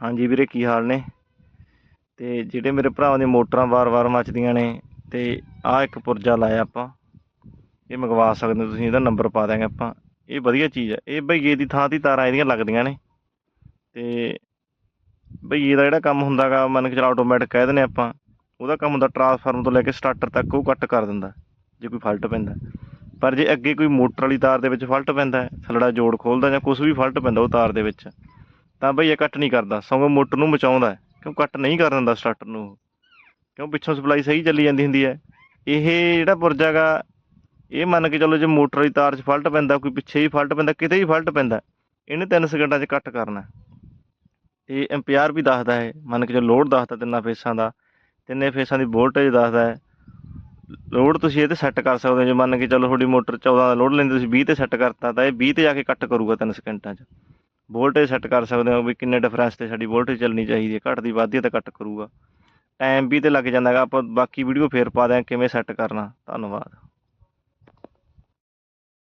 ਹਾਂਜੀ ਵੀਰੇ, ਕੀ ਹਾਲ ਨੇ? ਤੇ ਜਿਹੜੇ ਮੇਰੇ ਭਰਾਵਾਂ ਦੀਆਂ ਮੋਟਰਾਂ ਵਾਰ-ਵਾਰ ਮੱਚਦੀਆਂ ਨੇ, ਤੇ ਆਹ ਇੱਕ ਪੁਰਜਾ ਲਾਇਆ ਆਪਾਂ। ਇਹ ਮੰਗਵਾ ਸਕਦੇ ਹੋ ਤੁਸੀਂ, ਇਹਦਾ ਨੰਬਰ ਪਾ ਦਿਆਂਗੇ ਆਪਾਂ। ਇਹ ਵਧੀਆ ਚੀਜ਼ ਹੈ ਇਹ ਬਈਏ ਦੀ ਥਾਂ ਤੇ ਤਾਰਾਂ ਇਹਦੀਆਂ ਲੱਗਦੀਆਂ ਨੇ। ਤੇ ਬਈਏ ਦਾ ਜਿਹੜਾ ਕੰਮ ਹੁੰਦਾਗਾ, ਮੰਨ ਕੇ ਚਲ ਆਟੋਮੈਟਿਕ ਕਹਿ ਦਿੰਦੇ ਆਪਾਂ, ਉਹਦਾ ਕੰਮ ਹੁੰਦਾ ਟਰਾਂਸਫਾਰਮਰ ਤੋਂ ਲੈ ਕੇ ਸਟਾਰਟਰ ਤੱਕ, ਉਹ ਕੱਟ ਕਰ ਦਿੰਦਾ, ਜੇ ਕੋਈ ਫਾਲਟ ਪੈਂਦਾ। ਪਰ ਜੇ ਅੱਗੇ ਕੋਈ ਮੋਟਰ ਵਾਲੀ ਤਾਰ ਦੇ ਵਿੱਚ ਫਾਲਟ ਪੈਂਦਾ, ਥੱਲੜਾ ਜੋੜ ਖੋਲਦਾ ਜਾਂ ਕੁਝ ਵੀ ਫਾਲਟ ਪੈਂਦਾ ਉਹ ਤਾਰ ਦੇ ਵਿੱਚ ਤਾਂ ਬਈ ਇਹ ਕੱਟ ਨਹੀਂ ਕਰਦਾ, ਸਗੋਂ ਮੋਟਰ ਨੂੰ ਬਚਾਉਂਦਾ ਕਿਉਂ ਕੱਟ ਨਹੀਂ ਕਰ ਦਿੰਦਾ ਸਟਾਰਟਰ ਨੂੰ ਕਿਉਂ ਪਿੱਛੋਂ ਸਪਲਾਈ ਸਹੀ ਚੱਲੀ ਜਾਂਦੀ ਹੁੰਦੀ ਹੈ। ਇਹ ਜਿਹੜਾ ਪੁਰਜਾ ਗਾ ਇਹ ਮੰਨ ਕੇ ਚੱਲੋ ਜੇ ਮੋਟਰ ਦੀ ਤਾਰ 'ਚ ਫਾਲਟ ਪੈਂਦਾ, ਕੋਈ ਪਿੱਛੇ ਹੀ ਫਾਲਟ ਪੈਂਦਾ, ਕਿਤੇ ਵੀ ਫਾਲਟ ਪੈਂਦਾ, ਇਹਨੇ 3 ਸਕਿੰਟਾਂ 'ਚ ਕੱਟ ਕਰਨਾ। ਤੇ ਐਂਪੀਆਰ ਵੀ ਦੱਸਦਾ ਹੈ, ਮੰਨ ਕੇ ਚੱਲੋ ਲੋਡ ਦੱਸਦਾ ਤਿੰਨਾਂ ਫੇਸਾਂ ਦਾ, ਤਿੰਨੇ ਫੇਸਾਂ ਦੀ ਵੋਲਟੇਜ ਦੱਸਦਾ ਹੈ। ਲੋਡ ਤੁਸੀਂ ਇਹ ਤੇ ਸੈੱਟ ਕਰ ਸਕਦੇ ਹੋ, ਜੇ ਮੰਨ ਕੇ ਚੱਲੋ ਤੁਹਾਡੀ ਮੋਟਰ 14 ਦਾ ਲੋਡ ਲੈਂਦੀ ਤੁਸੀਂ 20 ਤੇ ਸੈੱਟ ਕਰਤਾ, ਤਾਂ ਇਹ 20 ਤੇ ਜਾ ਕੇ ਕੱਟ ਕਰੂਗਾ 3 ਸਕਿੰਟਾਂ 'ਚ। ਵੋਲਟੇਜ ਸੈੱਟ ਕਰ ਸਕਦੇ ਹੋ ਵੀ ਕਿੰਨੇ ਡਿਫਰੈਂਸ ਤੇ ਸਾਡੀ ਵੋਲਟੇਜ ਚੱਲਣੀ ਚਾਹੀਦੀ ਹੈ ਘੱਟ ਦੀ ਵੱਧਦੀ ਹੈ ਤਾਂ ਘੱਟ ਕਰੂਗਾ। ਟਾਈਮ ਵੀ ਤੇ ਲੱਗ ਜਾਂਦਾ ਹੈਗਾ ਆਪਾਂ ਬਾਕੀ ਵੀਡੀਓ ਫੇਰ ਪਾ ਦਿਆਂ ਕਿਵੇਂ ਸੈੱਟ ਕਰਨਾ। ਧੰਨਵਾਦ।